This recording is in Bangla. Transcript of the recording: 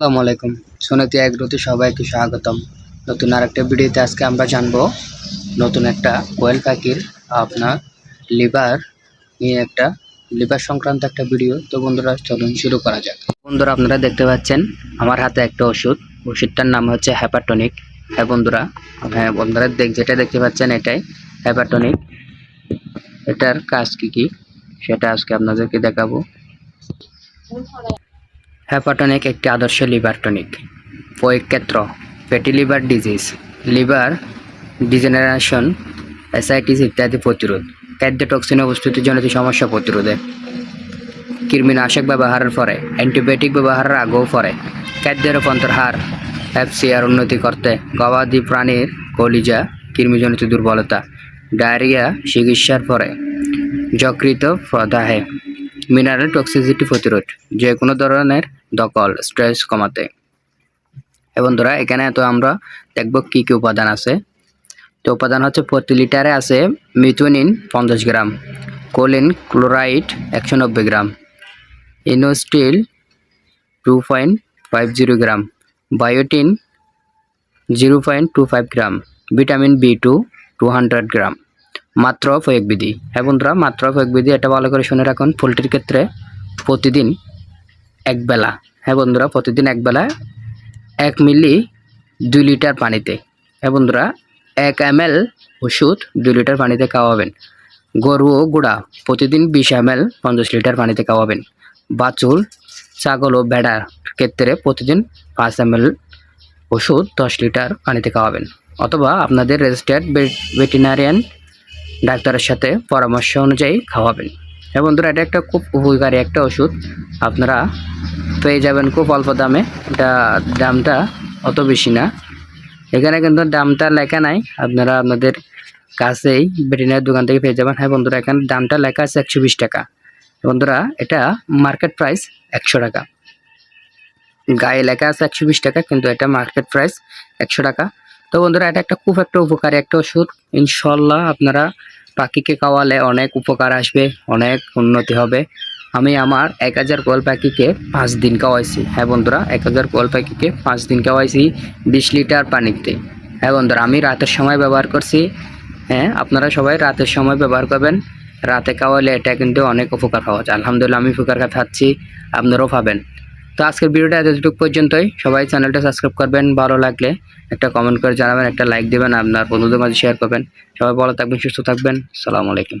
আসসালামু আলাইকুম। সুনতি এগ্রোতে সবাইকে স্বাগতম। নতুন আর আরেকটা ভিডিওতে আজকে আমরা জানব, নতুন একটা কোয়েল পাখির আপনার লিভার নিয়ে একটা, লিভার সংক্রান্ত একটা ভিডিও। তো বন্ধুরা, চলুন শুরু করা যাক। বন্ধুরা, আপনারা দেখতে পাচ্ছেন, আমার হাতে একটা ওষুধ। ওষুধটার নাম হচ্ছে হ্যাপাটনিক হ্যাঁ বন্ধুরা হ্যাঁ বন্ধুরা, দেখ, যেটা দেখতে পাচ্ছেন এটাই হ্যাপাটনিক এটার কাজ কি কি, সেটা আজকে আপনাদেরকে দেখাবো। হ্যাপাটনিক একটি আদর্শ লিভার টনিক প্রয়োগ ক্ষেত্র fatty liver disease liver degeneration ascites ইত্যাদি প্রতিরোধ খাদ্য টক্সিন উপস্থিতির জনিত সমস্যা প্রতিরোধে। কৃমিনাশক ব্যবহারের পরে, অ্যান্টিবায়োটিক ব্যবহারের আগেও পরে খাদ্যের রূপান্তর হার এফসিআর উন্নতি করতে গবাদি প্রাণীর কলিজা, কৃমিজনিত দুর্বলতা, ডায়রিয়া চিকিৎসার পরে যকৃত প্রদাহে মিনারেল টক্সিসিটি প্রতিরোধ যে কোনো ধরনের দখল স্ট্রেস কমাতে। এ বন্ধুরা, এখানে তো আমরা দেখব কি কি উপাদান আছে। তো উপাদান হচ্ছে প্রতি লিটারে আছে মিথুনিন পঞ্চাশ গ্রাম কোলিন ক্লোরাইড একশো নব্বই gram inositol two point five zero gram biotin zero point two five gram vitamin B two two hundred gram. মাত্র প্রয়োগ বিধি। হ্যাঁ বন্ধুরা, মাত্র প্রয়োগ বিধি, এটা ভালো করে শুনে রাখুন। পোলট্রির ক্ষেত্রে প্রতিদিন এক বেলা। হ্যাঁ বন্ধুরা, প্রতিদিন এক বেলা এক মিলি দুই লিটার পানিতে। হ্যাঁ বন্ধুরা, এক এম এল ওষুধ দুই লিটার পানিতে খাওয়াবেন। গরু ও গুঁড়া প্রতিদিন বিশ এম এল পঞ্চাশ লিটার পানিতে খাওয়াবেন। বাছুর, ছাগল ও ভেড়ার ক্ষেত্রে প্রতিদিন পাঁচ এম এল ওষুধ দশ লিটার পানিতে খাওয়াবেন। অথবা আপনাদের রেজিস্টার্ড ভেটেরিনারিয়ান ডাক্তারের সাথে পরামর্শ অনুযায়ী খাওয়াবেন। হ্যাঁ বন্ধুরা, এটা একটা খুব উপকারী একটা ওষুধ। আপনারা পেয়ে যাবেন খুব অল্প দামে। এটা দামটা অত বেশি না। এখানে কিন্তু দামটা লেখা নাই। আপনারা আপনাদের কাছেই ভেটেরিনারি দোকান থেকে পেয়ে যাবেন। হ্যাঁ বন্ধুরা, এখানে দামটা লেখা আছে একশো বিশ টাকা। বন্ধুরা, এটা মার্কেট প্রাইস একশো টাকা। গায়ে লেখা আছে একশো বিশ টাকা, কিন্তু এটা মার্কেট প্রাইস একশো টাকা। তো বন্ধুরা, এটা একটা খুব একটা উপকারী একটা ওষুধ। ইনশাল্লাহ আপনারা পাখিকে খাওয়ালে অনেক উপকার আসবে, অনেক উন্নতি হবে। আমি আমার এক হাজার কোয়াল পাখিকে পাঁচ দিন খাওয়াইছি। হ্যাঁ বন্ধুরা, এক হাজার কোয়াল পাখিকে পাঁচ দিন খাওয়াইছি বিশ লিটার পানিতে। হ্যাঁ বন্ধুরা, আমি রাতের সময় ব্যবহার করছি। হ্যাঁ আপনারা সবাই রাতের সময় ব্যবহার করবেন। রাতে খাওয়ালে এটা কিন্তু অনেক উপকার পাওয়া যায়। আলহামদুলিল্লাহ, আমি উপকার খাচ্ছি আপনারাও পাবেন তো আজকের ভিডিওটা এতটুকু পর্যন্তই। সবাই চ্যানেলটা সাবস্ক্রাইব করবেন, ভালো লাগলে একটা কমেন্ট করে জানাবেন, একটা লাইক দেবেন, আপনার বন্ধুদের মাঝে শেয়ার করবেন। সবাই ভালো থাকবেন, সুস্থ থাকবেন। সালামু আলাইকুম।